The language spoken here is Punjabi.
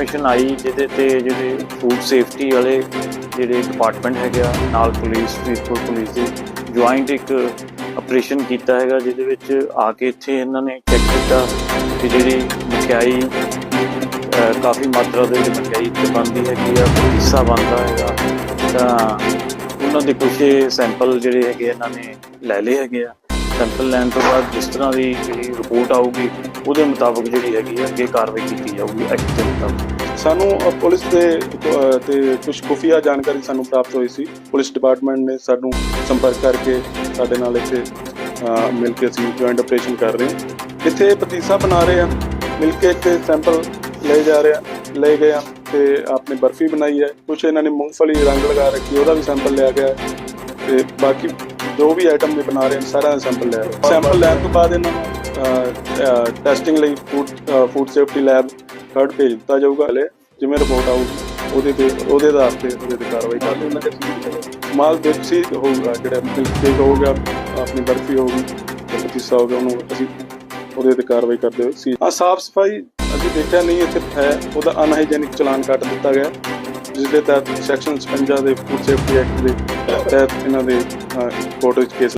ਇਨਫੋਰਮੇਸ਼ਨ ਆਈ ਜਿਹਦੇ ਤੇ ਜਿਹੜੇ ਫੂਡ ਸੇਫਟੀ ਵਾਲੇ ਜਿਹੜੇ ਡਿਪਾਰਟਮੈਂਟ ਹੈਗੇ ਆ, ਨਾਲ ਪੁਲਿਸ ਫਰੀਦਕੋਟ ਪੁਲਿਸ ਦੇ ਜੁਆਇੰਟ ਇੱਕ ਆਪਰੇਸ਼ਨ ਕੀਤਾ ਹੈਗਾ, ਜਿਹਦੇ ਵਿੱਚ ਆ ਕੇ ਇੱਥੇ ਇਹਨਾਂ ਨੇ ਚੈੱਕ ਕੀਤਾ ਕਿ ਜਿਹੜੀ ਮਠਿਆਈ ਕਾਫੀ ਮਾਤਰਾ ਦੇ ਵਿੱਚ ਮਠਿਆਈ ਇੱਥੇ ਬਣਦੀ ਹੈਗੀ ਆ ਹਿੱਸਾ ਬਣਦਾ ਹੈਗਾ। ਤਾਂ ਉਹਨਾਂ ਦੇ ਕੁਝ ਸੈਂਪਲ ਜਿਹੜੇ ਹੈਗੇ ਇਹਨਾਂ ਨੇ ਲੈ ਲਏ ਹੈਗੇ ਆ। ਸੈਂਪਲ ਲੈਣ ਤੋਂ ਬਾਅਦ ਜਿਸ ਤਰ੍ਹਾਂ ਦੀ ਜਿਹੜੀ ਰਿਪੋਰਟ ਆਊਗੀ ਉਹਦੇ ਮੁਤਾਬਕ ਜਿਹੜੀ ਹੈਗੀ ਆ ਅੱਗੇ ਕਾਰਵਾਈ ਕੀਤੀ ਜਾਊਗੀ ਐਕਟ ਦੇ ਮੁਤਾਬਕ। ਸਾਨੂੰ ਪੁਲਿਸ ਦੇ ਅ, ਤੇ ਕੁਝ ਖੁਫੀਆ ਜਾਣਕਾਰੀ ਸਾਨੂੰ ਪ੍ਰਾਪਤ ਹੋਈ ਸੀ। ਪੁਲਿਸ ਡਿਪਾਰਟਮੈਂਟ ਨੇ ਸਾਨੂੰ ਸੰਪਰਕ ਕਰਕੇ ਸਾਡੇ ਨਾਲ ਇੱਥੇ ਮਿਲ ਕੇ ਅਸੀਂ ਜੁਆਇੰਟ ਆਪਰੇਸ਼ਨ ਕਰ ਰਹੇ ਹਾਂ। ਇੱਥੇ ਪਤੀਸਾ ਬਣਾ ਰਹੇ ਆ ਮਿਲ ਕੇ ਇੱਥੇ ਸੈਂਪਲ ਲਏ ਜਾ ਰਹੇ ਆ ਲਏ ਗਏ ਆ ਤੇ ਆਪਣੀ ਬਰਫੀ ਬਣਾਈ ਹੈ। ਕੁਝ ਇਹਨਾਂ ਨੇ ਮੂੰਗਫਲੀ ਰੰਗ ਲਗਾ ਰੱਖੀ ਉਹਦਾ ਵੀ ਸੈਂਪਲ ਲਿਆ ਗਿਆ ਹੈ। ਤੇ ਬਾਕੀ ਜੋ ਵੀ ਆਈਟਮ ਵੀ ਬਣਾ ਰਹੇ ਨੇ, ਸਾਰਿਆਂ ਦਾ ਸੈਂਪਲ ਲੈ ਸੈਂਪਲ ਲੈਣ ਤੋਂ ਬਾਅਦ ਇਹਨਾਂ ਨੂੰ ਟੈਸਟਿੰਗ ਲਈ food food safety lab third ਭੇਜ ਦਿੱਤਾ ਜਾਊਗਾ। ਹਲੇ ਜਿਵੇਂ ਰਿਪੋਰਟ ਆਊਗੀ, ਉਹਦੇ ਤੇ, ਉਹਦੇ ਆਧਾਰ ਤੇ ਉਹਦੇ ਤੇ ਕਾਰਵਾਈ ਕਰ ਲਈ ਮਾਲ ਬੇਚੀ ਹੋਊਗਾ, ਜਿਹੜਾ ਮਿਲਕ ਕੇਕ ਆਪਣੀ ਬਰਫੀ ਹੋਊਗੀ ਤੇ ਪਤੀਸਾ ਉਹਨੂੰ ਅਸੀਂ ਉਹਦੇ ਤੇ ਕਾਰਵਾਈ ਕਰਦੇ ਹੋਏ ਸੀ। ਆ ਸਾਫ਼ ਸਫ਼ਾਈ ਅਸੀਂ ਦੇਖਿਆ ਨਹੀਂ ਇੱਥੇ ਹੈ, ਉਹਦਾ ਅਨਹਾਈਜੈਨਿਕ ਚਲਾਨ ਕੱਟ ਦਿੱਤਾ ਗਿਆ ਜਿਸ ਦੇ ਤਹਿਤ ਸੈਕਸ਼ਨ 56 ਦੇ ਫੂਡ ਸੇਫਟੀ ਐਕਟ ਦੇ ਤਹਿਤ ਇਹਨਾਂ ਦੇ കോട്ടേജ് കേസ്